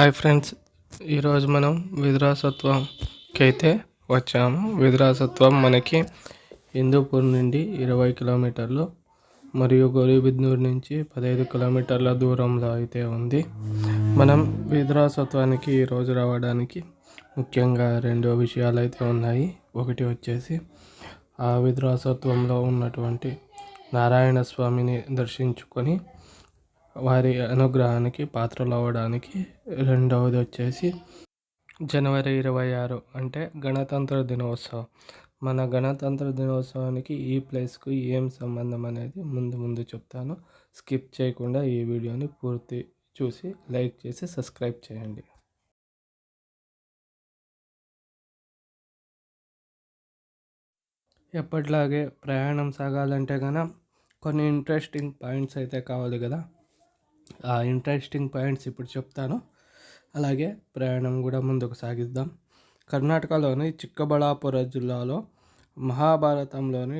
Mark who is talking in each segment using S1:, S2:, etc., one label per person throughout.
S1: hi friends ఈరోజు మనం విద్రాసత్వంకి అయితే వచ్చాము విద్రాసత్వం మనకి హిందూపూర్ నుండి ఇరవై కిలోమీటర్లు మరియు గౌరీబిద్నూర్ నుంచి పదహైదు కిలోమీటర్ల దూరంలో అయితే ఉంది మనం విద్రాసత్వానికి ఈరోజు రావడానికి ముఖ్యంగా రెండు విషయాలు అయితే ఉన్నాయి ఒకటి వచ్చేసి ఆ విధురాసత్వంలో ఉన్నటువంటి నారాయణ స్వామిని దర్శించుకొని వారి అనుగ్రహానికి పాత్రలు అవ్వడానికి రెండవది వచ్చేసి జనవరి ఇరవై ఆరు అంటే గణతంత్ర దినోత్సవం మన గణతంత్ర దినోత్సవానికి ఈ ప్లేస్కు ఏం సంబంధం అనేది ముందు ముందు చెప్తాను స్కిప్ చేయకుండా ఈ వీడియోని పూర్తి చూసి లైక్ చేసి సబ్స్క్రైబ్ చేయండి ఎప్పటిలాగే ప్రయాణం సాగాలంటే కనుక కొన్ని ఇంట్రెస్టింగ్ పాయింట్స్ అయితే కావాలి కదా ఇంట్రెస్టింగ్ పాయింట్స్ ఇప్పుడు చెప్తాను అలాగే ప్రయాణం కూడా ముందుకు సాగిద్దాం కర్ణాటకలోని చిక్కబళాపుర జిల్లాలో మహాభారతంలోని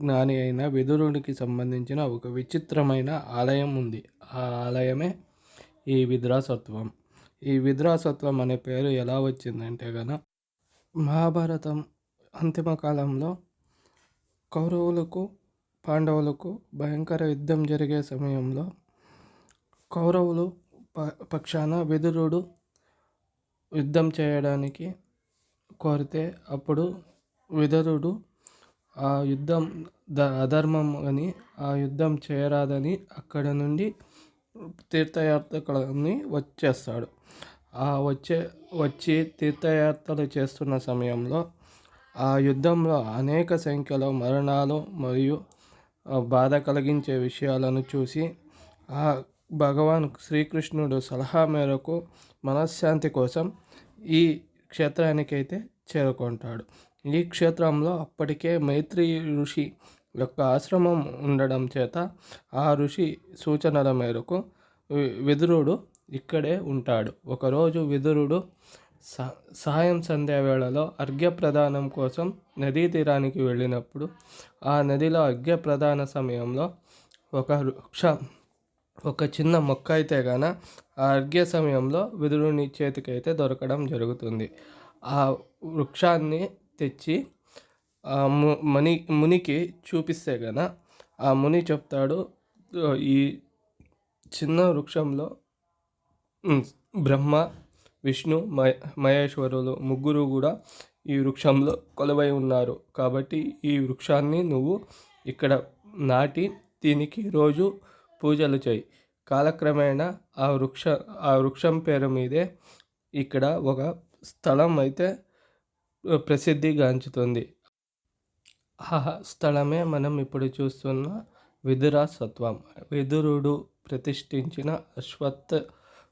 S1: జ్ఞాని అయిన విదురునికి సంబంధించిన ఒక విచిత్రమైన ఆలయం ఉంది ఆ ఆలయమే ఈ విద్రాసత్వం ఈ విద్రాసత్వం అనే పేరు ఎలా వచ్చిందంటే గన మహాభారతం అంతిమ కాలంలో కౌరవులకు పాండవులకు భయంకర యుద్ధం జరిగే సమయంలో కౌరవులు ప పక్షాన వెదురుడు యుద్ధం చేయడానికి కోరితే అప్పుడు విదరుడు ఆ యుద్ధం ద అధర్మం అని ఆ యుద్ధం చేయరాదని అక్కడ నుండి తీర్థయాత్రకులని వచ్చేస్తాడు ఆ వచ్చే వచ్చి తీర్థయాత్రలు చేస్తున్న సమయంలో ఆ యుద్ధంలో అనేక సంఖ్యలో మరణాలు మరియు బాధ కలిగించే విషయాలను చూసి ఆ భగవాన్ శ్రీకృష్ణుడు సలహా మేరకు మనశ్శాంతి కోసం ఈ క్షేత్రానికైతే చేరుకుంటాడు ఈ క్షేత్రంలో అప్పటికే మైత్రి ఋషి యొక్క ఆశ్రమం ఉండడం చేత ఆ ఋషి సూచనల మేరకు విదురుడు ఇక్కడే ఉంటాడు ఒకరోజు విదురుడు సాయం సంధ్యా వేళలో అర్ఘ్యప్రదానం కోసం నదీ తీరానికి వెళ్ళినప్పుడు ఆ నదిలో అర్ఘ్యప్రదాన సమయంలో ఒక వృక్షం ఒక చిన్న మొక్క అయితే గాన అర్ఘ్య సమయంలో విదురుని చేతికైతే దొరకడం జరుగుతుంది ఆ వృక్షాన్ని తెచ్చి ముని మునికి చూపిస్తే గన ఆ ముని చెప్తాడు ఈ చిన్న వృక్షంలో బ్రహ్మ విష్ణు మహేశ్వరులు ముగ్గురు కూడా ఈ వృక్షంలో కొలువై ఉన్నారు కాబట్టి ఈ వృక్షాన్ని నువ్వు ఇక్కడ నాటి దీనికి రోజు పూజలు చేయి కాలక్రమేణా ఆ వృక్ష ఆ వృక్షం పేరు మీదే ఇక్కడ ఒక స్థలం అయితే ప్రసిద్ధిగాంచుతుంది ఆ స్థలమే మనం ఇప్పుడు చూస్తున్న విదురా సత్వం విదురుడు ప్రతిష్ఠించిన అశ్వత్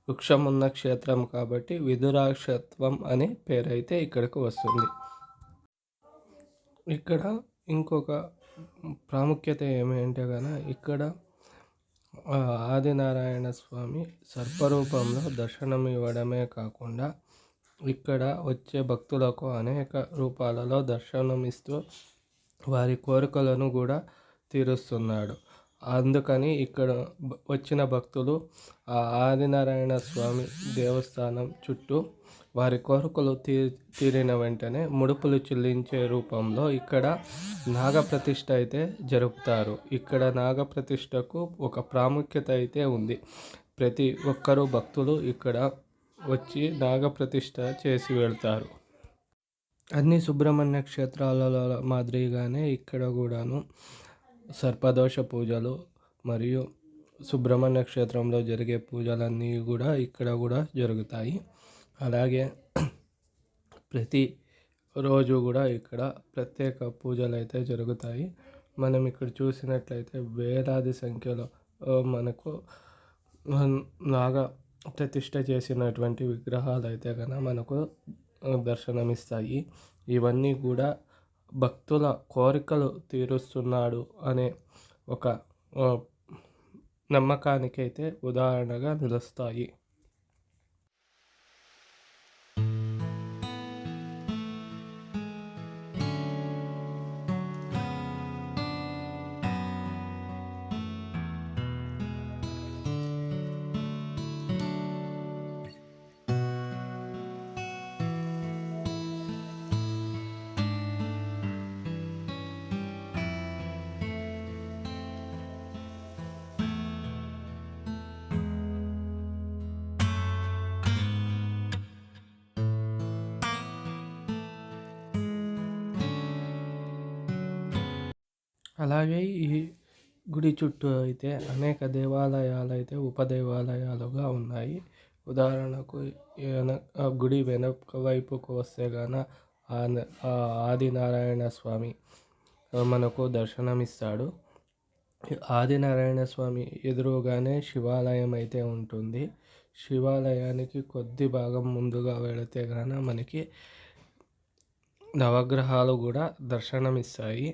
S1: వృక్షం ఉన్న క్షేత్రం కాబట్టి విదురాక్షత్వం అనే పేరైతే ఇక్కడికి వస్తుంది ఇక్కడ ఇంకొక ప్రాముఖ్యత ఏమి అంటే ఇక్కడ ఆదినారాయణ స్వామి సర్పరూపంలో ఇవ్వడమే కాకుండా ఇక్కడ వచ్చే భక్తులకు అనేక రూపాలలో దర్శనమిస్తూ వారి కోరికలను కూడా తీరుస్తున్నాడు అందుకని ఇక్కడ వచ్చిన భక్తులు ఆ ఆదినారాయణ స్వామి దేవస్థానం చుట్టూ వారి కోరికలు తీ తీరిన వెంటనే ముడుపులు చెల్లించే రూపంలో ఇక్కడ నాగప్రతిష్ఠ అయితే జరుపుతారు ఇక్కడ నాగప్రతిష్ఠకు ఒక ప్రాముఖ్యత అయితే ఉంది ప్రతి ఒక్కరూ భక్తులు ఇక్కడ వచ్చి నాగప్రతిష్ఠ చేసి వెళ్తారు అన్ని సుబ్రహ్మణ్య క్షేత్రాలలో మాదిరిగానే ఇక్కడ కూడాను సర్పదోష పూజలు మరియు సుబ్రహ్మణ్య క్షేత్రంలో జరిగే పూజలన్నీ కూడా ఇక్కడ కూడా జరుగుతాయి అలాగే ప్రతి రోజు కూడా ఇక్కడ ప్రత్యేక పూజలు అయితే జరుగుతాయి మనం ఇక్కడ చూసినట్లయితే వేలాది సంఖ్యలో మనకు నాగా ప్రతిష్ట చేసినటువంటి విగ్రహాలు అయితే కనుక మనకు దర్శనమిస్తాయి ఇవన్నీ కూడా భక్తుల కోరికలు తీరుస్తున్నాడు అనే ఒక నమ్మకానికైతే ఉదాహరణగా నిలుస్తాయి అలాగే ఈ గుడి చుట్టూ అయితే అనేక దేవాలయాలు అయితే ఉపదేవాలయాలుగా ఉన్నాయి ఉదాహరణకు గుడి వెనక వైపుకు వస్తే గాన ఆదినారాయణ స్వామి మనకు దర్శనమిస్తాడు ఆదినారాయణ స్వామి ఎదురుగానే శివాలయం అయితే ఉంటుంది శివాలయానికి కొద్ది భాగం ముందుగా వెళితే గాన మనకి నవగ్రహాలు కూడా దర్శనమిస్తాయి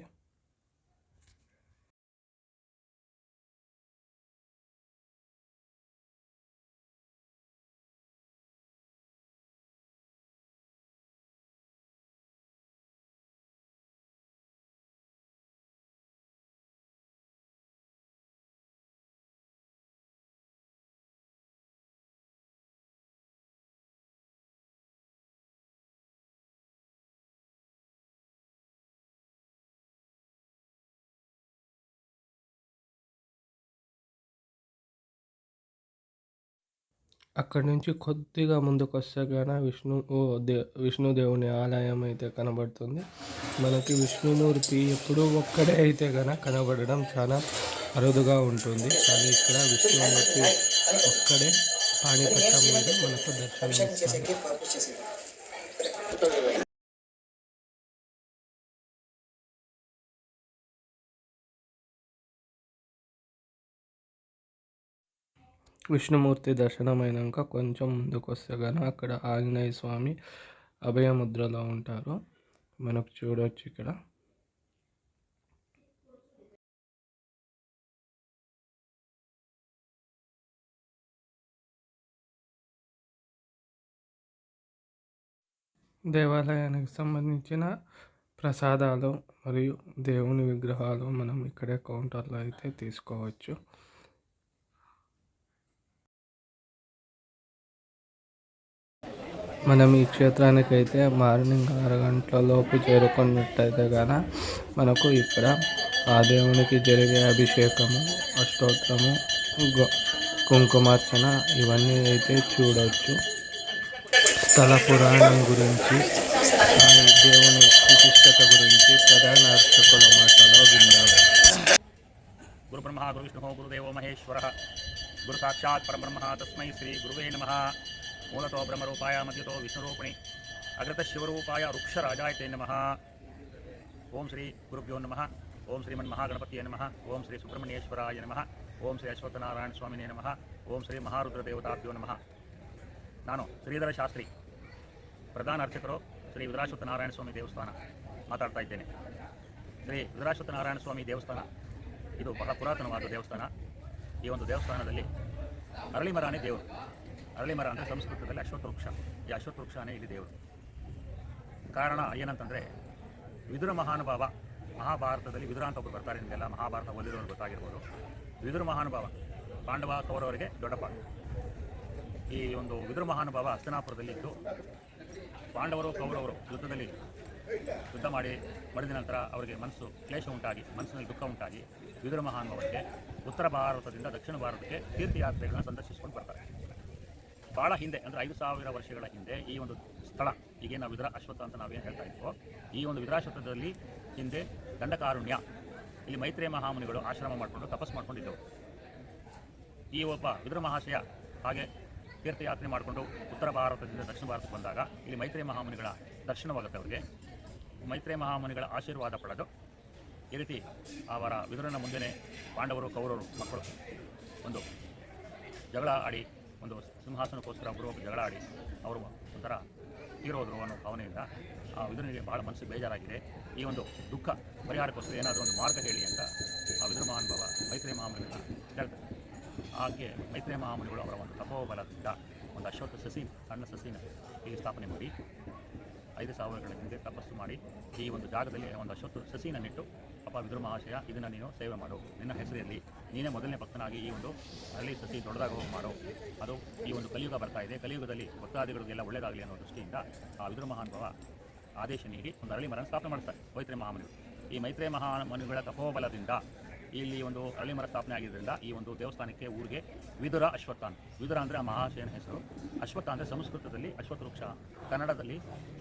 S1: అక్కడి నుంచి కొద్దిగా ముందుకు వస్తే గాన విష్ణు దే విష్ణుదేవుని ఆలయం అయితే కనబడుతుంది మనకి విష్ణుమూర్తి ఎప్పుడూ ఒక్కడే అయితే గాన కనబడడం చాలా అరుదుగా ఉంటుంది కానీ ఇక్కడ విష్ణుమూర్తి ఒక్కడే పాణిపట్టం మీద మనకు దర్శనం విష్ణుమూర్తి దర్శనమైనాక కొంచెం ముందుకు వస్తే కానీ అక్కడ ఆంజనేయ స్వామి అభయముద్రలో ఉంటారు మనకు చూడవచ్చు ఇక్కడ దేవాలయానికి సంబంధించిన ప్రసాదాలు మరియు దేవుని విగ్రహాలు మనం ఇక్కడే కౌంటర్లో అయితే తీసుకోవచ్చు మనం ఈ క్షేత్రానికి అయితే మార్నింగ్ ఆరు గంటల లోపు చేరుకున్నట్టయితే కానీ మనకు ఇక్కడ ఆ దేవునికి జరిగే అభిషేకము అష్టోత్తరము కుంకుమార్చన ఇవన్నీ అయితే చూడవచ్చు స్థల పురాణం గురించి దేవుని విశిష్టత గురించి ప్రధాన అర్చకుల మాటలో విన్నారు
S2: గురు బ్రహ్మ గురు విష్ణు గురుదేవ మహేశ్వర గురు సాక్షాత్ పరబ్రహ్మ తస్మై శ్రీ గురువే నమ ಮೂಲತೋ ಬ್ರಹ್ಮರೂಪಾಯ ಮಧ್ಯತೋ ವಿಷ್ಣುರೂಪಿಣಿ ಅಗ್ರತ ಶಿವರೂಪಾಯ ವೃಕ್ಷರಾಜಾಯತೆ ನಮಃ ಓಂ ಶ್ರೀ ಗುರುಭ್ಯೋ ನಮಃ ಓಂ ಶ್ರೀಮನ್ ಮಹಾಗಣಪತಿಯ ನಮಃ ಓಂ ಶ್ರೀ ಸುಬ್ರಹ್ಮಣ್ಯೇಶ್ವರಾಯ ನಮಃ ಓಂ ಶ್ರೀ ಅಶ್ವತ್ಥನಾರಾಯಣ ಸ್ವಾಮಿನೇ ನಮಃ ಓಂ ಶ್ರೀ ಮಹಾರುದ್ರ ದೇವತಾಭ್ಯೋ ನಮಃ ನಾನು ಶ್ರೀಧರ ಶಾಸ್ತ್ರಿ ಪ್ರಧಾನ ಅರ್ಚಕರು ಶ್ರೀ ವಿದ್ರಾಶ್ವಥ ನಾರಾಯಣ ಸ್ವಾಮಿ ದೇವಸ್ಥಾನ ಮಾತಾಡ್ತಾ ಇದ್ದೇನೆ ಶ್ರೀ ವಿದ್ರಾಶ್ವಥ ನಾರಾಯಣ ಸ್ವಾಮಿ ದೇವಸ್ಥಾನ ಇದು ಬಹಳ ಪುರಾತನವಾದ ದೇವಸ್ಥಾನ ಈ ಒಂದು ದೇವಸ್ಥಾನದಲ್ಲಿ ಅರಳಿಮರಾಣಿ ದೇವರು ಅರಳಿ ಮರ ಅಂದರೆ ಸಂಸ್ಕೃತದಲ್ಲಿ ಅಶ್ವತ್ಥ ವೃಕ್ಷ ಈ ಅಶ್ವತ್ಥ ವೃಕ್ಷನೇ ಇಲ್ಲಿ ದೇವರು ಕಾರಣ ಏನಂತಂದರೆ ವಿದುರ ಮಹಾನುಭಾವ ಮಹಾಭಾರತದಲ್ಲಿ ವಿದುರ ಅಂತ ಒಬ್ಬರು ಬರ್ತಾರೆ ನಿಮಗೆಲ್ಲ ಮಹಾಭಾರತ ಓದಿರೋರು ಗೊತ್ತಾಗಿರ್ಬೋದು ವಿದುರ ಮಹಾನುಭಾವ ಪಾಂಡವ ಕೌರವರಿಗೆ ದೊಡ್ಡಪ್ಪ ಈ ಒಂದು ವಿದುರ ಮಹಾನುಭಾವ ಹಸ್ತನಾಪುರದಲ್ಲಿದ್ದು ಪಾಂಡವರು ಕೌರವರು ಯುದ್ಧದಲ್ಲಿ ಯುದ್ಧ ಮಾಡಿ ಮರಿದ ನಂತರ ಅವರಿಗೆ ಮನಸ್ಸು ಕ್ಲೇಶ ಉಂಟಾಗಿ ಮನಸ್ಸಿನಲ್ಲಿ ದುಃಖ ಉಂಟಾಗಿ ವಿದುರ ಮಹಾನುಭಾವಕ್ಕೆ ಉತ್ತರ ಭಾರತದಿಂದ ದಕ್ಷಿಣ ಭಾರತಕ್ಕೆ ತೀರ್ಥಯಾತ್ರೆಗಳನ್ನು ಸಂದರ್ಶಿಸಿಕೊಂಡು ಬರ್ತಾರೆ ಭಾಳ ಹಿಂದೆ ಅಂದರೆ ಐದು ಸಾವಿರ ವರ್ಷಗಳ ಹಿಂದೆ ಈ ಒಂದು ಸ್ಥಳ ಈಗ ನಾವು ವಿದ್ರಾ ಅಶ್ವತ್ಥ ಅಂತ ನಾವೇನು ಹೇಳ್ತಾ ಇದ್ವೋ ಈ ಒಂದು ವಿದ್ರಾಶ್ವತ್ಥದಲ್ಲಿ ಹಿಂದೆ ದಂಡಕಾರುಣ್ಯ ಇಲ್ಲಿ ಮೈತ್ರಿಯ ಮಹಾಮುನಿಗಳು ಆಶ್ರಮ ಮಾಡಿಕೊಂಡು ತಪಸ್ ಮಾಡಿಕೊಂಡಿದ್ದವು ಈ ಒಬ್ಬ ವಿದ್ರ ಮಹಾಶಯ ಹಾಗೆ ತೀರ್ಥಯಾತ್ರೆ ಮಾಡಿಕೊಂಡು ಉತ್ತರ ಭಾರತದಿಂದ ದಕ್ಷಿಣ ಭಾರತಕ್ಕೆ ಬಂದಾಗ ಇಲ್ಲಿ ಮೈತ್ರಿ ಮಹಾಮುನಿಗಳ ದರ್ಶನವಾಗುತ್ತೆ ಅವರಿಗೆ ಮೈತ್ರಿ ಮಹಾಮುನಿಗಳ ಆಶೀರ್ವಾದ ಪಡೆದು ಈ ರೀತಿ ಅವರ ವಿದುರನ ಮುಂದೆನೇ ಪಾಂಡವರು ಕೌರವರು ಮಕ್ಕಳು ಒಂದು ಜಗಳ ಆಡಿ ಒಂದು ಸಿಂಹಾಸನಕ್ಕೋಸ್ಕರ ಅವರು ಜಗಳ ಆಡಿ ಅವರು ಒಂಥರ ತೀರೋದ್ರು ಅನ್ನೋ ಭಾವನೆಯಿಂದ ವಿದುರನಿಗೆ ಭಾಳ ಮನಸ್ಸು ಬೇಜಾರಾಗಿದೆ ಈ ಒಂದು ದುಃಖ ಪರಿಹಾರಕ್ಕೋಸ್ಕರ ಏನಾದರೂ ಒಂದು ಮಾರ್ಗ ಹೇಳಿ ಅಂತ ವಿದುರ ಮಹಾನುಭಾವ ಮೈತ್ರಿ ಮಹಾಮುನಿಗಳನ್ನ ಹೇಳ್ತಾರೆ ಹಾಗೆ ಮೈತ್ರಿ ಮಹಾಮುನಿಗಳು ಅವರ ಒಂದು ತಪೋಬಲದಿಂದ ಒಂದು ಅಶ್ವತ್ಥ ಸಸಿ ಸಣ್ಣ ಸಸಿನ ಈ ಸ್ಥಾಪನೆ ಮಾಡಿ ಐದು ಸಾವಿರಗಳ ಹಿಂದೆ ತಪಸ್ಸು ಮಾಡಿ ಈ ಒಂದು ಜಾಗದಲ್ಲಿ ಒಂದು ಅಶ್ವತ್ಥ ಸಸಿನ ನೆಟ್ಟು ಅಪ್ಪ ವಿದುರ ಮಹಾಶಯ ಇದನ್ನು ನೀನು ಸೇವೆ ಮಾಡು ನಿನ್ನ ಹೆಸರಲ್ಲಿ ನೀನೇ ಮೊದಲನೇ ಭಕ್ತನಾಗಿ ಈ ಒಂದು ಸತಿ ಸಸಿ ಹೋಗಿ ಮಾಡೋ ಅದು ಈ ಒಂದು ಕಲಿಯುಗ ಬರ್ತಾ ಇದೆ ಕಲಿಯುಗದಲ್ಲಿ ಭಕ್ತಾದಿಗಳಿಗೆಲ್ಲ ಒಳ್ಳೆಯದಾಗಲಿ ಅನ್ನೋ ದೃಷ್ಟಿಯಿಂದ ಆ ವಿದುರು ಮಹಾನುಭವ ಆದೇಶ ನೀಡಿ ಒಂದು ಅರಳಿ ಮರ ಸ್ಥಾಪನೆ ಮಾಡ್ತಾರೆ ಮೈತ್ರಿ ಮಹಾಮನಿಗಳು ಈ ಮೈತ್ರಿ ಮಹಾಮನಿಗಳ ತಪೋಬಲದಿಂದ ಇಲ್ಲಿ ಒಂದು ಅರಳಿ ಮರ ಸ್ಥಾಪನೆ ಆಗಿದ್ದರಿಂದ ಈ ಒಂದು ದೇವಸ್ಥಾನಕ್ಕೆ ಊರಿಗೆ ವಿದುರ ಅಶ್ವತ್ಥ ವಿದುರ ಅಂದರೆ ಆ ಮಹಾಶಯನ ಹೆಸರು ಅಶ್ವತ್ಥ ಅಂದರೆ ಸಂಸ್ಕೃತದಲ್ಲಿ ಅಶ್ವತ್ಥ ವೃಕ್ಷ ಕನ್ನಡದಲ್ಲಿ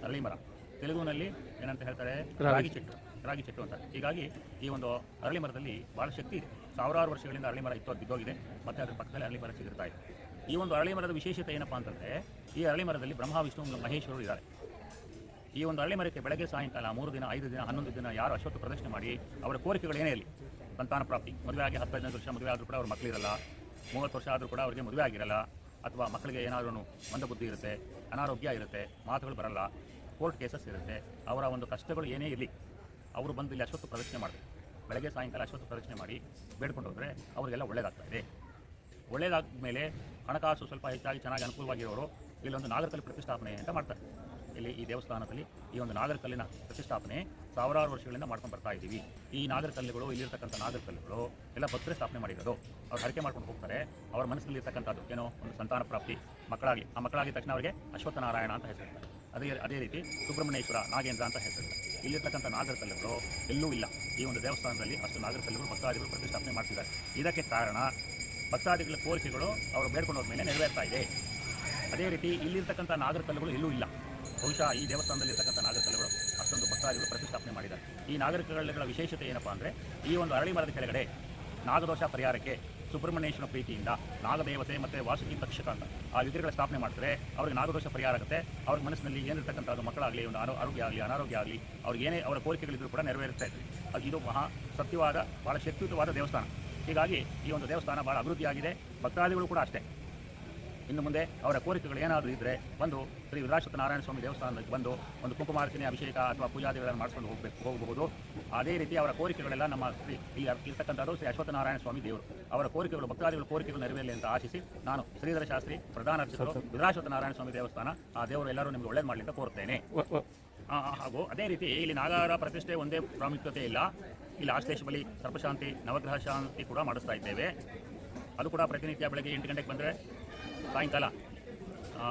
S2: ಅರಳಿ ಮರ ತೆಲುಗುನಲ್ಲಿ ಏನಂತ ಹೇಳ್ತಾರೆ ರಾಗಿ ಚೆಟ್ಟು ರಾಗಿ ಚೆಟ್ಟು ಅಂತ ಹೀಗಾಗಿ ಈ ಒಂದು ಅರಳಿ ಮರದಲ್ಲಿ ಭಾಳ ಶಕ್ತಿ ಇದೆ ಸಾವಿರಾರು ವರ್ಷಗಳಿಂದ ಅರಳಿ ಮರ ಇತ್ತು ಅದು ಬಿದ್ದೋಗಿದೆ ಮತ್ತು ಅದರ ಪಕ್ಕದಲ್ಲಿ ಅರಳಿ ಮರ ಸಿಗುತ್ತಾ ಇದೆ ಈ ಒಂದು ಅರಳಿ ಮರದ ವಿಶೇಷತೆ ಏನಪ್ಪ ಅಂತಂದರೆ ಈ ಅರಳಿ ಮರದಲ್ಲಿ ಬ್ರಹ್ಮ ವಿಷ್ಣು ಮಹೇಶ್ವರು ಇದ್ದಾರೆ ಈ ಒಂದು ಅರಳಿ ಮರಕ್ಕೆ ಬೆಳಗ್ಗೆ ಸಾಯಂಕಾಲ ಮೂರು ದಿನ ಐದು ದಿನ ಹನ್ನೊಂದು ದಿನ ಯಾರು ಅಶ್ವತ್ಥ ಪ್ರದರ್ಶನ ಮಾಡಿ ಅವರ ಕೋರಿಕೆಗಳು ಏನೇ ಇರಲಿ ಸಂತಾನ ಪ್ರಾಪ್ತಿ ಮದುವೆ ಆಗಿ ಹದಿನೈದು ವರ್ಷ ಮದುವೆ ಆದರೂ ಕೂಡ ಅವ್ರ ಮಕ್ಕಳಿರಲ್ಲ ಮೂವತ್ತು ವರ್ಷ ಆದರೂ ಕೂಡ ಅವರಿಗೆ ಮದುವೆ ಆಗಿರಲ್ಲ ಅಥವಾ ಮಕ್ಕಳಿಗೆ ಏನಾದರೂ ಮಂದಬುದ್ಧಿ ಇರುತ್ತೆ ಅನಾರೋಗ್ಯ ಇರುತ್ತೆ ಮಾತುಗಳು ಬರಲ್ಲ ಕೋರ್ಟ್ ಕೇಸಸ್ ಇರುತ್ತೆ ಅವರ ಒಂದು ಕಷ್ಟಗಳು ಏನೇ ಇರಲಿ ಅವರು ಬಂದು ಇಲ್ಲಿ ಅಶ್ವತ್ಥ ಪ್ರದರ್ಶನ ಮಾಡ್ತಾರೆ ಬೆಳಗ್ಗೆ ಸಾಯಂಕಾಲ ಅಶ್ವತ್ಥ ಪ್ರದರ್ಶನೆ ಮಾಡಿ ಬೇಡ್ಕೊಂಡು ಹೋದರೆ ಅವರಿಗೆಲ್ಲ ಒಳ್ಳೇದಾಗ್ತಾ ಇದೆ ಮೇಲೆ ಹಣಕಾಸು ಸ್ವಲ್ಪ ಹೆಚ್ಚಾಗಿ ಚೆನ್ನಾಗಿ ಅನುಕೂಲವಾಗಿರೋರು ಇಲ್ಲೊಂದು ನಾಗರಕಲ್ಲಿ ಪ್ರತಿಷ್ಠಾಪನೆ ಅಂತ ಮಾಡ್ತಾರೆ ಇಲ್ಲಿ ಈ ದೇವಸ್ಥಾನದಲ್ಲಿ ಈ ಒಂದು ನಾಗರಕಲ್ಲಿನ ಪ್ರತಿಷ್ಠಾಪನೆ ಸಾವಿರಾರು ವರ್ಷಗಳಿಂದ ಮಾಡ್ಕೊಂಡು ಬರ್ತಾ ಇದ್ದೀವಿ ಈ ನಾಗರಕಲ್ಲಿಗಳು ಇಲ್ಲಿರ್ತಕ್ಕಂಥ ನಾಗರಕಲ್ಲಿಗಳು ಎಲ್ಲ ಭಕ್ತರೇ ಸ್ಥಾಪನೆ ಮಾಡಿರೋದು ಅವ್ರು ಹರಕೆ ಮಾಡ್ಕೊಂಡು ಹೋಗ್ತಾರೆ ಅವ್ರ ಮನಸ್ಸಲ್ಲಿ ಇರ್ತಕ್ಕಂಥದ್ದು ಏನೋ ಒಂದು ಸಂತಾನ ಪ್ರಾಪ್ತಿ ಮಕ್ಕಳಾಗಿ ಆ ಮಕ್ಕಳಾಗಿದ ತಕ್ಷಣ ಅವರಿಗೆ ಅಶ್ವತ್ಥನಾರಾಯಣ ಅಂತ ಹೇಳ್ತಿರ್ತಾರೆ ಅದೇ ಅದೇ ರೀತಿ ಸುಬ್ರಹ್ಮಣ್ಯೇಶ್ವರ ನಾಗೇಂದ್ರ ಅಂತ ಹೇಳ್ತಿರ್ತಾರೆ ಇಲ್ಲಿರ್ತಕ್ಕಂಥ ನಾಗರಕಲ್ಲುಗಳು ಎಲ್ಲೂ ಇಲ್ಲ ಈ ಒಂದು ದೇವಸ್ಥಾನದಲ್ಲಿ ಅಷ್ಟು ಕಲ್ಲುಗಳು ಭಕ್ತಾದಿಗಳು ಪ್ರತಿಷ್ಠಾಪನೆ ಮಾಡ್ತಿದ್ದಾರೆ ಇದಕ್ಕೆ ಕಾರಣ ಭಕ್ತಾದಿಗಳ ಕೋರಿಕೆಗಳು ಅವರು ಬೇಡ್ಕೊಂಡವ್ರ ಮೇಲೆ ನೆರವೇರ್ತಾ ಇದೆ ಅದೇ ರೀತಿ ಇಲ್ಲಿರ್ತಕ್ಕಂಥ ನಾಗರಕಲ್ಲುಗಳು ಎಲ್ಲೂ ಇಲ್ಲ ಬಹುಶಃ ಈ ದೇವಸ್ಥಾನದಲ್ಲಿರ್ತಕ್ಕಂಥ ಕಲ್ಲುಗಳು ಅಷ್ಟೊಂದು ಭಕ್ತಾದಿಗಳು ಪ್ರತಿಷ್ಠಾಪನೆ ಮಾಡಿದ್ದಾರೆ ಈ ನಾಗರಿಕಗಳ ವಿಶೇಷತೆ ಏನಪ್ಪಾ ಅಂದರೆ ಈ ಒಂದು ಅರಳಿ ಮರದ ಕೆಳಗಡೆ ನಾಗದೋಷ ಪರಿಹಾರಕ್ಕೆ ಸುಬ್ರಹ್ಮಣ್ಯೇಶ್ವರ ಪ್ರೀತಿಯಿಂದ ನಾಗದೇವತೆ ಮತ್ತು ವಾಸುಕಿ ತಕ್ಷಕ ಅಂತ ಆ ಯುದ್ಧಗಳ ಸ್ಥಾಪನೆ ಮಾಡ್ತಾರೆ ಅವ್ರಿಗೆ ನಾಗದೋಷ ಪರಿಹಾರ ಆಗುತ್ತೆ ಅವ್ರ ಮನಸ್ಸಿನಲ್ಲಿ ಏನಿರ್ತಕ್ಕಂಥ ಮಕ್ಕಳಾಗಲಿ ಒಂದು ಆರೋಗ್ಯ ಆಗಲಿ ಅನಾರೋಗ್ಯ ಆಗಲಿ ಅವ್ರಿಗೆ ಏನೇ ಅವರ ಕೋರಿಕೆಗಳಿದ್ರು ಕೂಡ ನೆರವೇರುತ್ತೆ ಅದು ಇದು ಮಹಾ ಸತ್ಯವಾದ ಬಹಳ ಶಕ್ತಿಯುತವಾದ ದೇವಸ್ಥಾನ ಹೀಗಾಗಿ ಈ ಒಂದು ದೇವಸ್ಥಾನ ಭಾಳ ಅಭಿವೃದ್ಧಿಯಾಗಿದೆ ಭಕ್ತಾದಿಗಳು ಕೂಡ ಅಷ್ಟೇ ಇನ್ನು ಮುಂದೆ ಅವರ ಕೋರಿಕೆಗಳು ಏನಾದರೂ ಇದ್ದರೆ ಬಂದು ಶ್ರೀ ವಿರಾಶ್ವತ ನಾರಾಯಣ ಸ್ವಾಮಿ ದೇವಸ್ಥಾನಕ್ಕೆ ಬಂದು ಒಂದು ಕುಂಕುಮಾರ್ಚನೆ ಅಭಿಷೇಕ ಅಥವಾ ಪೂಜಾದಿಗಳನ್ನು ಮಾಡಿಸ್ಕೊಂಡು ಹೋಗಬೇಕು ಹೋಗಬಹುದು ಅದೇ ರೀತಿ ಅವರ ಕೋರಿಕೆಗಳೆಲ್ಲ ನಮ್ಮ ಶ್ರೀ ಈ ಇರ್ತಕ್ಕಂಥದ್ದು ಶ್ರೀ ಅಶ್ವಥ ನಾರಾಯಣ ಸ್ವಾಮಿ ದೇವರು ಅವರ ಕೋರಿಕೆಗಳು ಭಕ್ತಾದಿಗಳ ಕೋರಿಕೆಗಳು ನೆರವೇರಲಿ ಅಂತ ಆಶಿಸಿ ನಾನು ಶ್ರೀಧರ ಶಾಸ್ತ್ರಿ ಪ್ರಧಾನ ಅರ್ಚಕರು ವಿರಾಶ್ವತ ನಾರಾಯಣ ಸ್ವಾಮಿ ದೇವಸ್ಥಾನ ಆ ದೇವರು ಎಲ್ಲರೂ ನಿಮಗೆ ಒಳ್ಳೇದು ಮಾಡಲಿ ಅಂತ ಕೋರ್ತೇನೆ ಹಾಗೂ ಅದೇ ರೀತಿ ಇಲ್ಲಿ ನಾಗಾರ ಪ್ರತಿಷ್ಠೆ ಒಂದೇ ಪ್ರಾಮುಖ್ಯತೆ ಇಲ್ಲ ಇಲ್ಲಿ ಆಶ್ಲೇಷ ಬಲಿ ಸರ್ಪಶಾಂತಿ ನವಗ್ರಹ ಶಾಂತಿ ಕೂಡ ಮಾಡಿಸ್ತಾ ಇದ್ದೇವೆ ಅದು ಕೂಡ ಪ್ರತಿನಿತ್ಯ ಬೆಳಗ್ಗೆ ಎಂಟು ಗಂಟೆಗೆ ಬಂದರೆ ಸಾಯಂಕಾಲ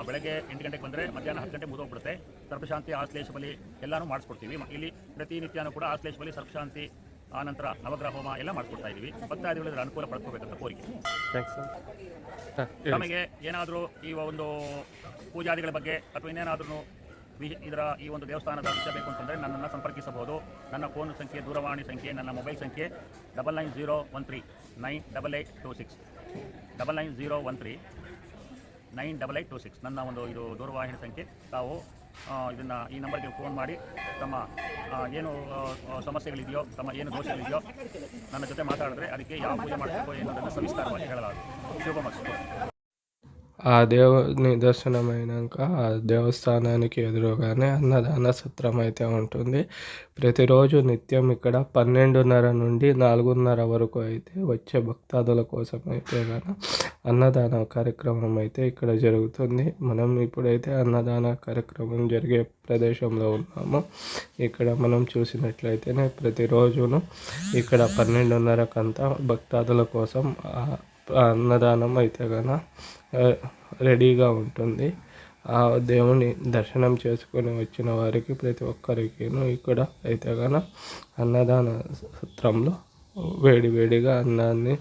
S2: ಬೆಳಗ್ಗೆ ಎಂಟು ಗಂಟೆಗೆ ಬಂದರೆ ಮಧ್ಯಾಹ್ನ ಹತ್ತು ಗಂಟೆ ಮುಗಿದೋಗ್ಬಿಡುತ್ತೆ ಸರ್ಪಶಾಂತಿ ಆಶ್ಲೇಷ ಬಲಿ ಎಲ್ಲನೂ ಮಾಡಿಸ್ಕೊಡ್ತೀವಿ ಇಲ್ಲಿ ಪ್ರತಿನಿತ್ಯನೂ ಕೂಡ ಆಶ್ಲೇಷ ಬಲಿ ಸರ್ಪಶಾಂತಿ ಆ ನಂತರ ನವಗ್ರಹ ಹೋಮ ಎಲ್ಲ ಮಾಡಿಕೊಡ್ತಾ ಇದ್ದೀವಿ ಭಕ್ತಾದಿಗಳು ಅನುಕೂಲ ಪಡ್ಕೋಬೇಕಂತ ಕೋರಿಕೆ ನಮಗೆ ಏನಾದರೂ ಈ ಒಂದು ಪೂಜಾದಿಗಳ ಬಗ್ಗೆ ಅಥವಾ ಇನ್ನೇನಾದ್ರೂ ಇದರ ಈ ಒಂದು ದೇವಸ್ಥಾನದ ವಿಷಯ ಬೇಕು ಅಂತಂದರೆ ನನ್ನನ್ನು ಸಂಪರ್ಕಿಸಬಹುದು ನನ್ನ ಫೋನ್ ಸಂಖ್ಯೆ ದೂರವಾಣಿ ಸಂಖ್ಯೆ ನನ್ನ ಮೊಬೈಲ್ ಸಂಖ್ಯೆ double nine zero one three nine double eight two six double nine zero one three nine double eight two six ನನ್ನ ಒಂದು ಇದು ದೂರವಾಹಿನಿ ಸಂಖ್ಯೆ ತಾವು ಇದನ್ನು ಈ ನಂಬರ್ಗೆ ಫೋನ್ ಮಾಡಿ ತಮ್ಮ ಏನು ಸಮಸ್ಯೆಗಳಿದೆಯೋ ತಮ್ಮ ಏನು ದೋಷಗಳಿದೆಯೋ ನನ್ನ ಜೊತೆ ಮಾತಾಡಿದ್ರೆ ಅದಕ್ಕೆ ಯಾವ ಪೂಜೆ ಮಾಡಬೇಕು ಎನ್ನುವುದನ್ನು ಸವಿಸ್ತಾರವಾಗಿ ಹೇಳಲಾಗುತ್ತೆ ಶುಭ
S1: ఆ దేవుని దర్శనమైనాక ఆ దేవస్థానానికి ఎదురుగానే అన్నదాన సత్రం అయితే ఉంటుంది ప్రతిరోజు నిత్యం ఇక్కడ పన్నెండున్నర నుండి నాలుగున్నర వరకు అయితే వచ్చే భక్తాదుల కోసం అయితే కానీ అన్నదాన కార్యక్రమం అయితే ఇక్కడ జరుగుతుంది మనం ఇప్పుడైతే అన్నదాన కార్యక్రమం జరిగే ప్రదేశంలో ఉన్నాము ఇక్కడ మనం చూసినట్లయితేనే ప్రతిరోజును ఇక్కడ పన్నెండున్నరకంతా భక్తాదుల కోసం అన్నదానం అయితే కన రెడీగా ఉంటుంది ఆ దేవుని దర్శనం చేసుకొని వచ్చిన వారికి ప్రతి ఒక్కరికిను ఇక్కడ అయితే కన అన్నదాన సూత్రంలో వేడి వేడిగా అన్నాన్ని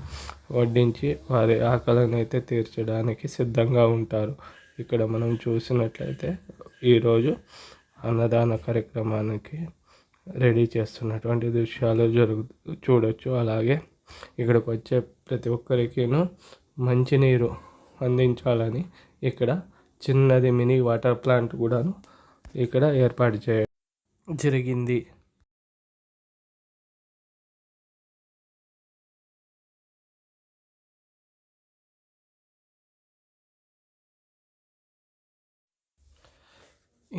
S1: వడ్డించి వారి ఆకలిని అయితే తీర్చడానికి సిద్ధంగా ఉంటారు ఇక్కడ మనం చూసినట్లయితే ఈరోజు అన్నదాన కార్యక్రమానికి రెడీ చేస్తున్నటువంటి దృశ్యాలు జరుగు చూడొచ్చు అలాగే ఇక్కడికి వచ్చే ప్రతి ఒక్కరికిను మంచినీరు అందించాలని ఇక్కడ చిన్నది మినీ వాటర్ ప్లాంట్ కూడాను ఇక్కడ ఏర్పాటు చేయ జరిగింది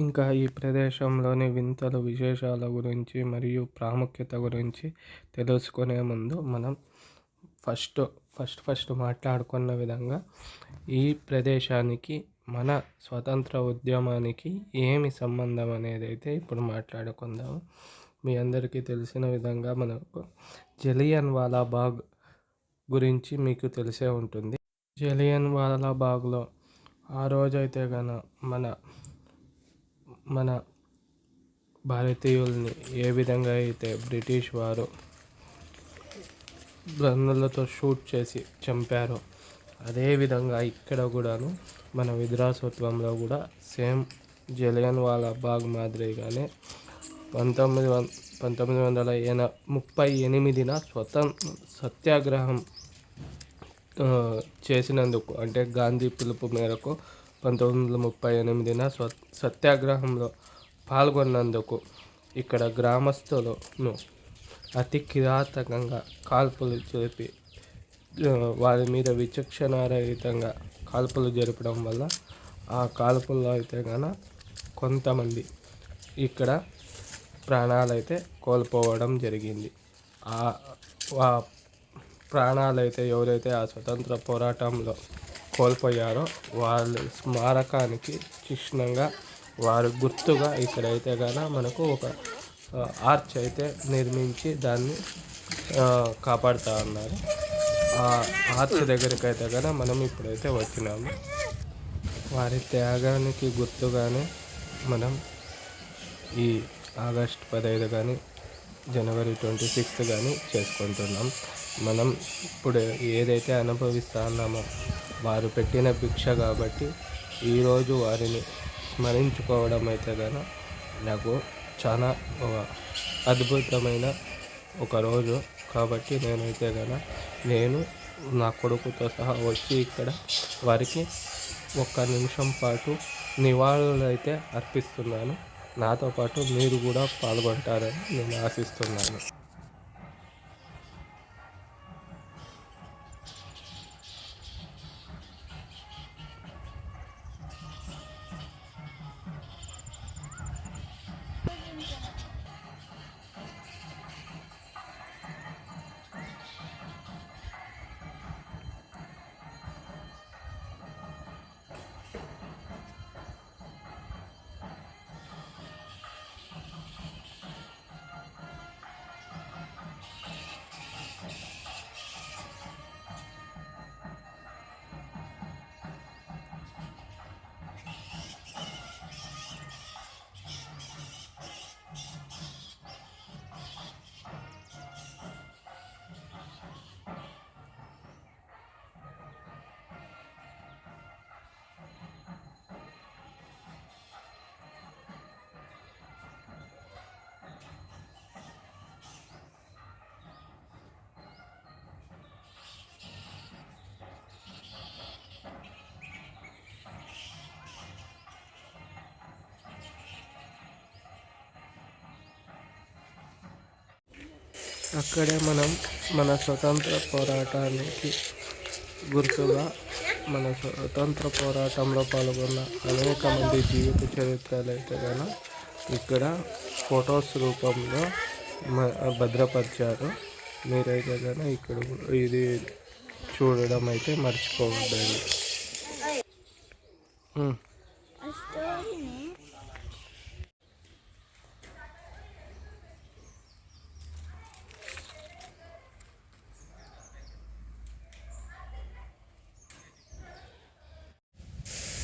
S1: ఇంకా ఈ ప్రదేశంలోని వింతలు విశేషాల గురించి మరియు ప్రాముఖ్యత గురించి తెలుసుకునే ముందు మనం ఫస్ట్ ఫస్ట్ ఫస్ట్ మాట్లాడుకున్న విధంగా ఈ ప్రదేశానికి మన స్వతంత్ర ఉద్యమానికి ఏమి సంబంధం అనేది అయితే ఇప్పుడు మాట్లాడుకుందాము మీ అందరికీ తెలిసిన విధంగా మనకు జలియన్ వాలాబాగ్ గురించి మీకు తెలిసే ఉంటుంది జలియన్ వాలాబాగ్లో ఆ రోజైతే గన మన మన భారతీయుల్ని ఏ విధంగా అయితే బ్రిటిష్ వారు గన్నులతో షూట్ చేసి చంపారో అదేవిధంగా ఇక్కడ కూడాను మన విద్రాసత్వంలో కూడా సేమ్ జలియన్ వాళ్ళ బాగ్ మాదిరిగానే పంతొమ్మిది వం పంతొమ్మిది వందల ఎన ముప్పై ఎనిమిదిన స్వతం సత్యాగ్రహం చేసినందుకు అంటే గాంధీ పిలుపు మేరకు పంతొమ్మిది వందల ముప్పై ఎనిమిదిన స్వ సత్యాగ్రహంలో పాల్గొన్నందుకు ఇక్కడ గ్రామస్తులను అతి కిరాతకంగా కాల్పులు జరిపి వారి మీద విచక్షణారహితంగా కాల్పులు జరపడం వల్ల ఆ కాల్పుల్లో అయితే గాన కొంతమంది ఇక్కడ ప్రాణాలైతే కోల్పోవడం జరిగింది ఆ ప్రాణాలైతే ఎవరైతే ఆ స్వతంత్ర పోరాటంలో కోల్పోయారో వాళ్ళ స్మారకానికి చిహ్నంగా వారు గుర్తుగా ఇక్కడైతే గాన మనకు ఒక ఆర్చ్ అయితే నిర్మించి దాన్ని కాపాడుతూ ఉన్నారు ఆ ఆర్చ్ దగ్గరికి అయితే కదా మనం ఇప్పుడైతే వచ్చినాము వారి త్యాగానికి గుర్తుగానే మనం ఈ ఆగస్ట్ పదహైదు కానీ జనవరి ట్వంటీ సిక్స్త్ కానీ చేసుకుంటున్నాం మనం ఇప్పుడు ఏదైతే అనుభవిస్తా ఉన్నామో వారు పెట్టిన భిక్ష కాబట్టి ఈరోజు వారిని స్మరించుకోవడం అయితే గాన నాకు చాలా అద్భుతమైన ఒక రోజు కాబట్టి నేనైతే కదా నేను నా కొడుకుతో సహా వచ్చి ఇక్కడ వారికి ఒక్క నిమిషం పాటు నివాళులైతే అర్పిస్తున్నాను నాతో పాటు మీరు కూడా పాల్గొంటారని నేను ఆశిస్తున్నాను అక్కడే మనం మన స్వతంత్ర పోరాటానికి గుర్తుగా మన స్వతంత్ర పోరాటంలో పాల్గొన్న అనేక మంది జీవిత చరిత్రలు అయితే కానీ ఇక్కడ ఫొటోస్ రూపంలో భద్రపరిచారు మీరైతే కానీ ఇక్కడ ఇది చూడడం అయితే మర్చిపోవద్దండి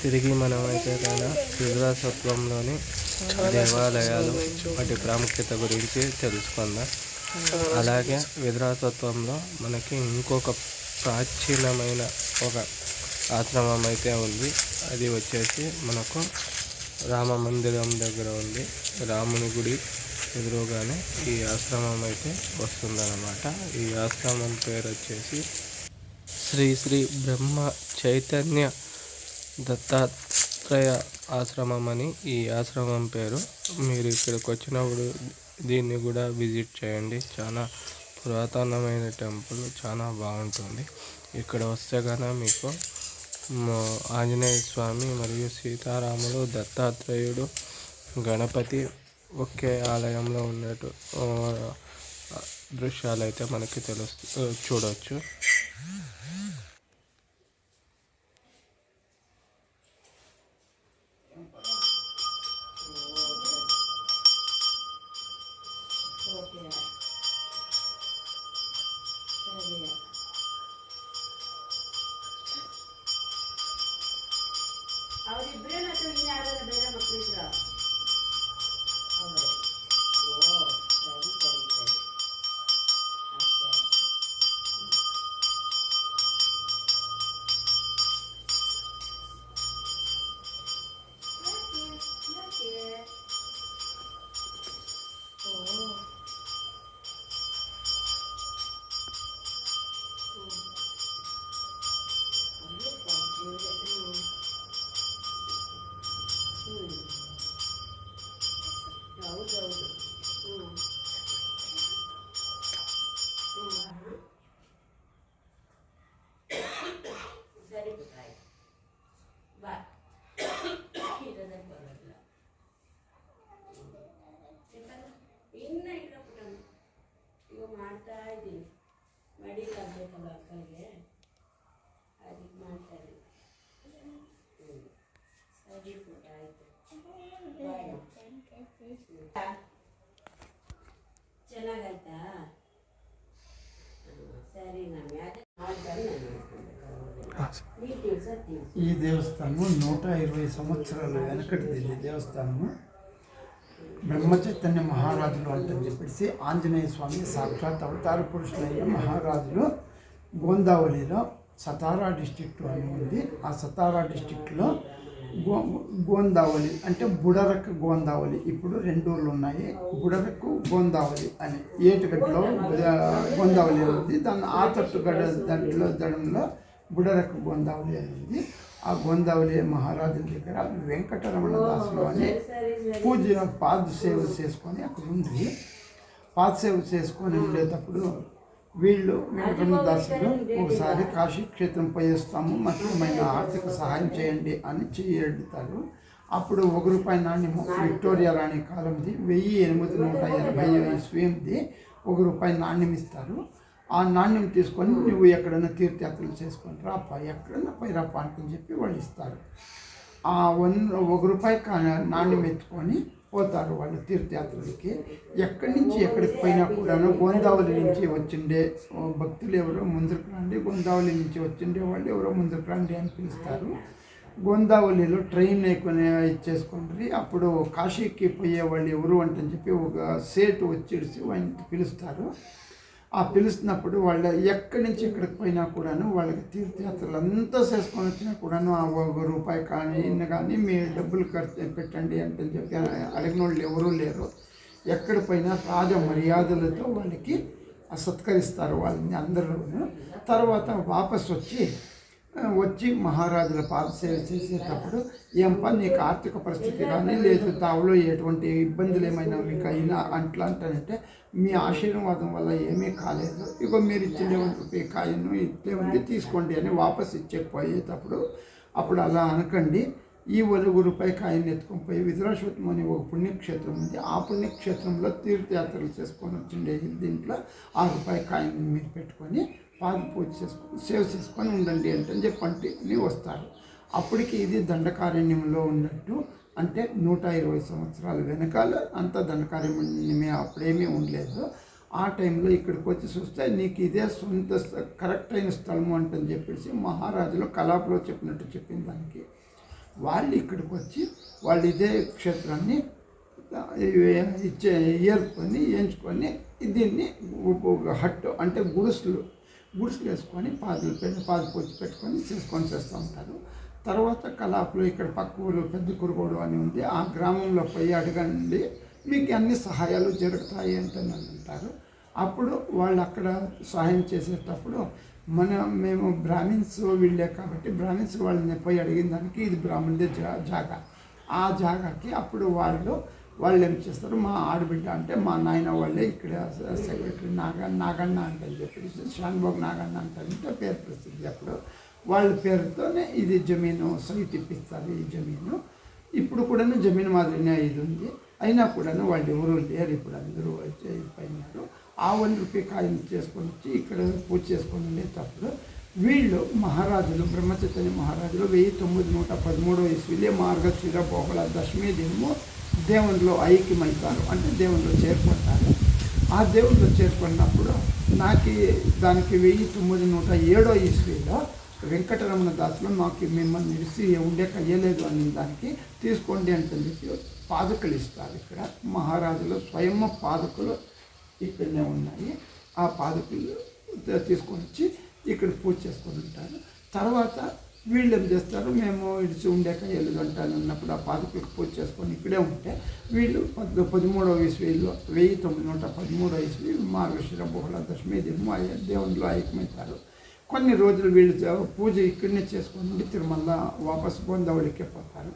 S1: తిరిగి మనం అయితే కాన శిథిలాసత్వంలోని దేవాలయాలు వాటి ప్రాముఖ్యత గురించి తెలుసుకుందాం అలాగే విద్రాసత్వంలో మనకి ఇంకొక ప్రాచీనమైన ఒక ఆశ్రమం అయితే ఉంది అది వచ్చేసి మనకు రామ మందిరం దగ్గర ఉంది రాముని గుడి ఎదురుగానే ఈ ఆశ్రమం అయితే వస్తుందన్నమాట ఈ ఆశ్రమం పేరు వచ్చేసి శ్రీ శ్రీ బ్రహ్మ చైతన్య దత్తాత్రేయ ఆశ్రమం అని ఈ ఆశ్రమం పేరు మీరు ఇక్కడికి వచ్చినప్పుడు దీన్ని కూడా విజిట్ చేయండి చాలా పురాతనమైన టెంపుల్ చాలా బాగుంటుంది ఇక్కడ వస్తే కనుక మీకు ఆంజనేయ స్వామి మరియు సీతారాముడు దత్తాత్రేయుడు గణపతి ఒకే ఆలయంలో ఉన్నట్టు దృశ్యాలు అయితే మనకి తెలుస్తూ చూడవచ్చు
S3: ఈ దేవస్థానము నూట ఇరవై సంవత్సరాల వెనకటిది దేవస్థానము బ్రహ్మ చైతన్య మహారాజులు అంటని చెప్పేసి ఆంజనేయ స్వామి సాక్షాత్ అవతార పురుషులైన మహారాజులు గోందావలిలో సతారా డిస్టిక్ అని ఉంది ఆ సతారా డిస్టిక్లో గో అంటే బుడరక్ గోందావళి ఇప్పుడు రెండు ఊర్లు ఉన్నాయి బుడరకు గోందావళి అని ఏటుగడ్డలో గోందావళి ఉంది దాని ఆ తట్టుగడ్డ దాంట్లో దడంలో బుడరక్ గోందావళి అని ఉంది ఆ గోందావళి మహారాజుల దగ్గర వెంకటరమణ దాసులు అని పూజ పాద సేవ చేసుకొని అక్కడ ఉంది పాద సేవ చేసుకొని ఉండేటప్పుడు వీళ్ళు దాసులు ఒకసారి కాశీ క్షేత్రం పోయేస్తాము మతమైన ఆర్థిక సహాయం చేయండి అని చేయడతారు అప్పుడు ఒక రూపాయి నాణ్యము విక్టోరియా రాణి కాలంది వెయ్యి ఎనిమిది నూట ఎనభై స్వయంది ఒక రూపాయి నాణ్యం ఇస్తారు ఆ నాణ్యం తీసుకొని నువ్వు ఎక్కడైనా తీర్థయాత్రలు చేసుకొని రాపా ఎక్కడన్నా పోయి రాపా అని చెప్పి వాళ్ళు ఇస్తారు ఆ వన్ ఒక రూపాయి నాణ్యం ఎత్తుకొని పోతారు వాళ్ళు తీర్థయాత్రలకి ఎక్కడి నుంచి ఎక్కడికి పోయినా కూడాను గోదావరి నుంచి వచ్చిండే భక్తులు ఎవరో ముందుకు రండి గోందావళి నుంచి వచ్చిండే వాళ్ళు ఎవరో ముందుకు రండి అని పిలుస్తారు గోందావళిలో ట్రైన్ ఎక్కువనే ఇచ్చేసుకుంటారు అప్పుడు కాశీకి పోయే వాళ్ళు ఎవరు అంటని చెప్పి ఒక సేటు వచ్చేసి వాళ్ళని పిలుస్తారు ఆ పిలుస్తున్నప్పుడు వాళ్ళ ఎక్కడి నుంచి ఎక్కడికి పోయినా కూడాను వాళ్ళకి తీర్థయాత్రలు అంతా చేసుకొని వచ్చినా కూడాను ఆ ఒక రూపాయి కానీ ఇన్ని కానీ మీ డబ్బులు ఖర్చు పెట్టండి అంటే చెప్పి అడిగిన వాళ్ళు ఎవరూ లేరు ఎక్కడ పోయినా రాజ మర్యాదలతో వాళ్ళకి సత్కరిస్తారు వాళ్ళని అందరూ తర్వాత వాపస్ వచ్చి వచ్చి మహారాజుల పాదసేవ చేసేటప్పుడు ఏంపా నీకు ఆర్థిక పరిస్థితి కానీ లేదు తావులో ఎటువంటి ఇబ్బందులు ఏమైనా మీకు అయినా అట్లా అంటానంటే మీ ఆశీర్వాదం వల్ల ఏమీ కాలేదు ఇక మీరు ఇచ్చిందేమని రూపాయి కాయను ఇట్లే ఉంది తీసుకోండి అని వాపస్ ఇచ్చేపోయేటప్పుడు అప్పుడు అలా అనకండి ఈ వరుగు రూపాయి కాయను ఎత్తుకొని పోయి విధురాశ్వతం అని ఒక పుణ్యక్షేత్రం ఉంది ఆ పుణ్యక్షేత్రంలో తీర్థయాత్రలు చేసుకొని వచ్చిండే దీంట్లో ఆ రూపాయి కాయను మీరు పెట్టుకొని పాలు పూజ చేసుకొని సేవ చేసుకొని ఉండండి అని చెప్పి అంటే వస్తారు అప్పటికి ఇది దండకారణ్యంలో ఉన్నట్టు అంటే నూట ఇరవై సంవత్సరాల వెనకాల అంత దండకారణ్యమే అప్పుడేమీ ఉండలేదు ఆ టైంలో ఇక్కడికి వచ్చి చూస్తే నీకు ఇదే సొంత కరెక్ట్ అయిన స్థలము అంటని చెప్పేసి మహారాజులు కలాపులో చెప్పినట్టు చెప్పిన దానికి వాళ్ళు ఇక్కడికి వచ్చి వాళ్ళు ఇదే క్షేత్రాన్ని ఇచ్చే ఏర్పుకొని ఎంచుకొని దీన్ని హట్టు అంటే గుడుసులు గుడిసెలు వేసుకొని పాదులు పాదు పోచి పెట్టుకొని చేసుకొని చేస్తూ ఉంటారు తర్వాత కలాపులు ఇక్కడ పక్క ఊరు పెద్ద కురుగోడు అని ఉంది ఆ గ్రామంలో పోయి అడగండి మీకు అన్ని సహాయాలు జరుగుతాయి అంటే అంటారు అప్పుడు వాళ్ళు అక్కడ సహాయం చేసేటప్పుడు మన మేము బ్రాహ్మిన్స్ వీళ్ళే కాబట్టి బ్రాహ్మిన్స్ వాళ్ళని పోయి అడిగిన దానికి ఇది బ్రాహ్మణుడే జా జాగా ఆ జాగాకి అప్పుడు వాళ్ళు వాళ్ళు ఏం చేస్తారు మా ఆడబిడ్డ అంటే మా నాయన వాళ్ళే ఇక్కడ సెక్రటరీ నాగ నాగన్న అంటని చెప్పేసి శ్యాన్బాబు నాగన్న అంటే పేరు ప్రసిద్ధి అప్పుడు వాళ్ళ పేరుతోనే ఇది జమీను సైట్ ఇప్పిస్తారు ఈ జమీను ఇప్పుడు కూడాను జమీన్ మాదిరినే ఇది ఉంది అయినా కూడాను వాళ్ళు ఎవరు లేరు ఇప్పుడు అందరూ వచ్చే పైనారు ఆ వన్ రూపీ కాయిన్ చేసుకొని వచ్చి ఇక్కడ పూజ చేసుకొని ఉండేటప్పుడు వీళ్ళు మహారాజులు బ్రహ్మచర్య మహారాజులు వెయ్యి తొమ్మిది నూట పదమూడు ఇసులే మార్గశిర బహుళ దశమి దినము దేవునిలో ఐక్యమవుతారు అంటే దేవునిలో చేరుకుంటారు ఆ దేవునిలో చేరుకున్నప్పుడు నాకు దానికి వెయ్యి తొమ్మిది నూట ఏడో ఈస్వీలో వెంకటరమణ దాసులు మాకు మిమ్మల్ని నిలిచి ఉండే కయ్యలేదు అని దానికి తీసుకోండి అంటే చెప్పి పాదకులు ఇస్తారు ఇక్కడ మహారాజులు స్వయం పాదకులు ఇక్కడనే ఉన్నాయి ఆ పాదుకలు తీసుకొని వచ్చి ఇక్కడ పూజ చేసుకుని ఉంటారు తర్వాత వీళ్ళు ఏం చేస్తారు మేము ఇడిచి ఉండేక ఎల్లుగంటాను ఉన్నప్పుడు ఆ పాదకులకు పూజ చేసుకొని ఇక్కడే ఉంటే వీళ్ళు పద్ పదమూడవ వేసువేలో వెయ్యి తొమ్మిది వందల పదమూడవ వేసువి మహావిష్ణుర బహుళ దశమి దిమ్మ దేవుళ్ళు ఐక్యమవుతారు కొన్ని రోజులు వీళ్ళు పూజ ఇక్కడనే చేసుకొని తిరుమల వాపసు గోందావళికే పోతారు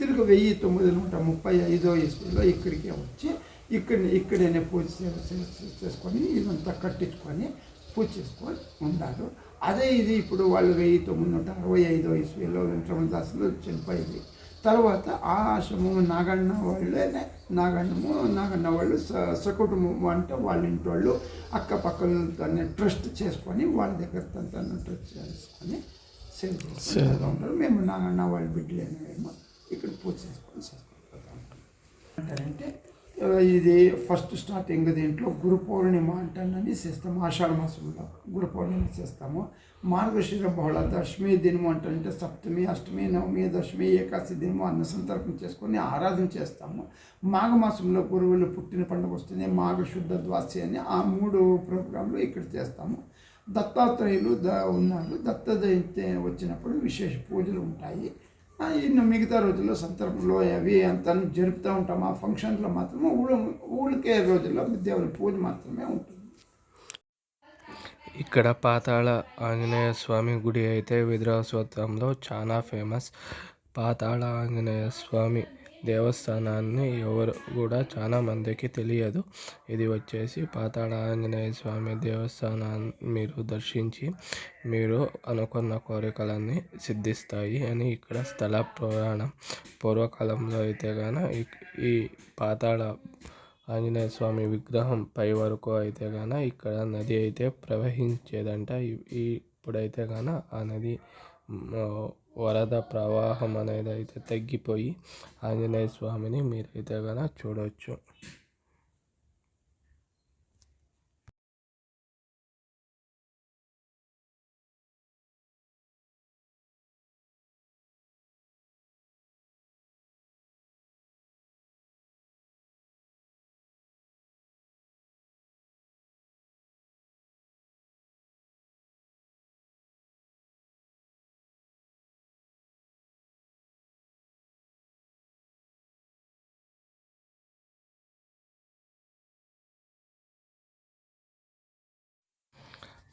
S3: తిరుగు వెయ్యి తొమ్మిది నూట ముప్పై ఐదో ఇస్వీలో ఇక్కడికే వచ్చి ఇక్కడ ఇక్కడనే పూజ చేసుకొని ఇదంతా కట్టించుకొని పూజ చేసుకొని ఉంటారు అదే ఇది ఇప్పుడు వాళ్ళు వెయ్యి తొమ్మిది వందల అరవై ఐదో ఇస్వీలో దాసులో చనిపోయింది తర్వాత ఆ ఆశ్రమం నాగన్న వాళ్ళే నాగన్నము నాగన్న వాళ్ళు స సకుటుంబం అంటే వాళ్ళ ఇంటి వాళ్ళు అక్క పక్కలతోనే ట్రస్ట్ చేసుకొని వాళ్ళ దగ్గర తను ట్రస్ట్ చేసుకొని సేవ్ చేస్తూ ఉంటారు మేము నాగన్న వాళ్ళ బిడ్డలేనేమో ఇక్కడ పూజ చేసుకొని చేసుకుంటూ ఉంటాం అంటారంటే ఇది ఫస్ట్ స్టార్టింగ్ దీంట్లో గురు పౌర్ణిమ అంటానని చేస్తాము ఆషాఢ మాసంలో గురు పౌర్ణిమ చేస్తాము మార్గశిర బహుళ దశమి దినము అంటే సప్తమి అష్టమి నవమి దశమి ఏకాశి దినము అన్న సంతర్పం చేసుకొని ఆరాధన చేస్తాము మాఘమాసంలో గురువులు పుట్టిన పండుగ వస్తుంది మాఘ శుద్ధ ద్వాసి అని ఆ మూడు ప్రోగ్రాంలు ఇక్కడ చేస్తాము దత్తాత్రేయులు ద ఉన్నారు దత్త జయంతి వచ్చినప్పుడు విశేష పూజలు ఉంటాయి ఇన్ని మిగతా రోజుల్లో సందర్భంలో అవి అంత జరుపుతూ ఉంటాం ఆ ఫంక్షన్లో మాత్రమే ఊళ్ళో ఊళ్ళకే రోజుల్లో దేవుని పూజ మాత్రమే ఉంటుంది
S1: ఇక్కడ పాతాళ ఆంజనేయ స్వామి గుడి అయితే విద్రాస్వతంలో చాలా ఫేమస్ పాతాళ ఆంజనేయ స్వామి దేవస్థానాన్ని ఎవరు కూడా చాలా మందికి తెలియదు ఇది వచ్చేసి పాతాళ ఆంజనేయ స్వామి దేవస్థానాన్ని మీరు దర్శించి మీరు అనుకున్న కోరికలన్నీ సిద్ధిస్తాయి అని ఇక్కడ స్థల పురాణం పూర్వకాలంలో అయితే గాన ఈ పాతాళ ఆంజనేయ స్వామి విగ్రహం పై వరకు అయితే గాన ఇక్కడ నది అయితే ప్రవహించేదంట ఇప్పుడైతే గాన ఆ నది వరద ప్రవాహం అనేది అయితే తగ్గిపోయి ఆంజనేయ స్వామిని మీరు కనుక చూడవచ్చు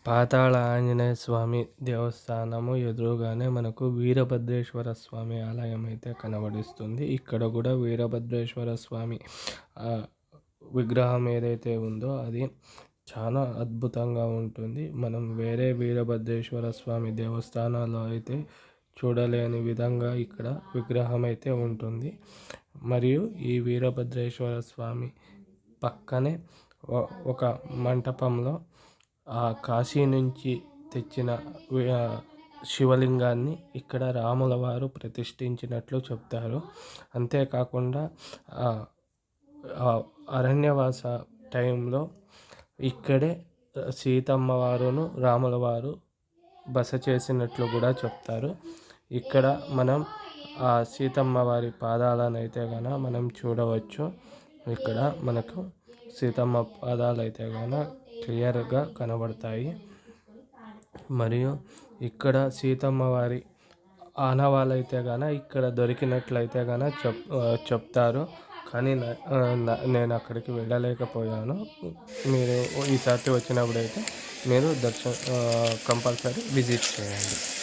S1: పాతాళ ఆంజనేయ స్వామి దేవస్థానము ఎదురుగానే మనకు వీరభద్రేశ్వర స్వామి ఆలయం అయితే కనబడిస్తుంది ఇక్కడ కూడా వీరభద్రేశ్వర స్వామి విగ్రహం ఏదైతే ఉందో అది చాలా అద్భుతంగా ఉంటుంది మనం వేరే వీరభద్రేశ్వర స్వామి దేవస్థానాల్లో అయితే చూడలేని విధంగా ఇక్కడ విగ్రహం అయితే ఉంటుంది మరియు ఈ వీరభద్రేశ్వర స్వామి పక్కనే ఒక మంటపంలో ఆ కాశీ నుంచి తెచ్చిన శివలింగాన్ని ఇక్కడ రాముల వారు ప్రతిష్ఠించినట్లు చెప్తారు అంతేకాకుండా అరణ్యవాస టైంలో ఇక్కడే సీతమ్మ వారును రాముల వారు బస చేసినట్లు కూడా చెప్తారు ఇక్కడ మనం ఆ సీతమ్మ వారి పాదాలను అయితే గాన మనం చూడవచ్చు ఇక్కడ మనకు సీతమ్మ పాదాలు అయితే కాన క్లియర్గా కనబడతాయి మరియు ఇక్కడ సీతమ్మ వారి ఆనవాళ్ళైతే గాన ఇక్కడ దొరికినట్లయితే గాన చెప్ చెప్తారు కానీ నేను అక్కడికి వెళ్ళలేకపోయాను మీరు ఈసారి వచ్చినప్పుడైతే మీరు దర్శన కంపల్సరీ విజిట్ చేయండి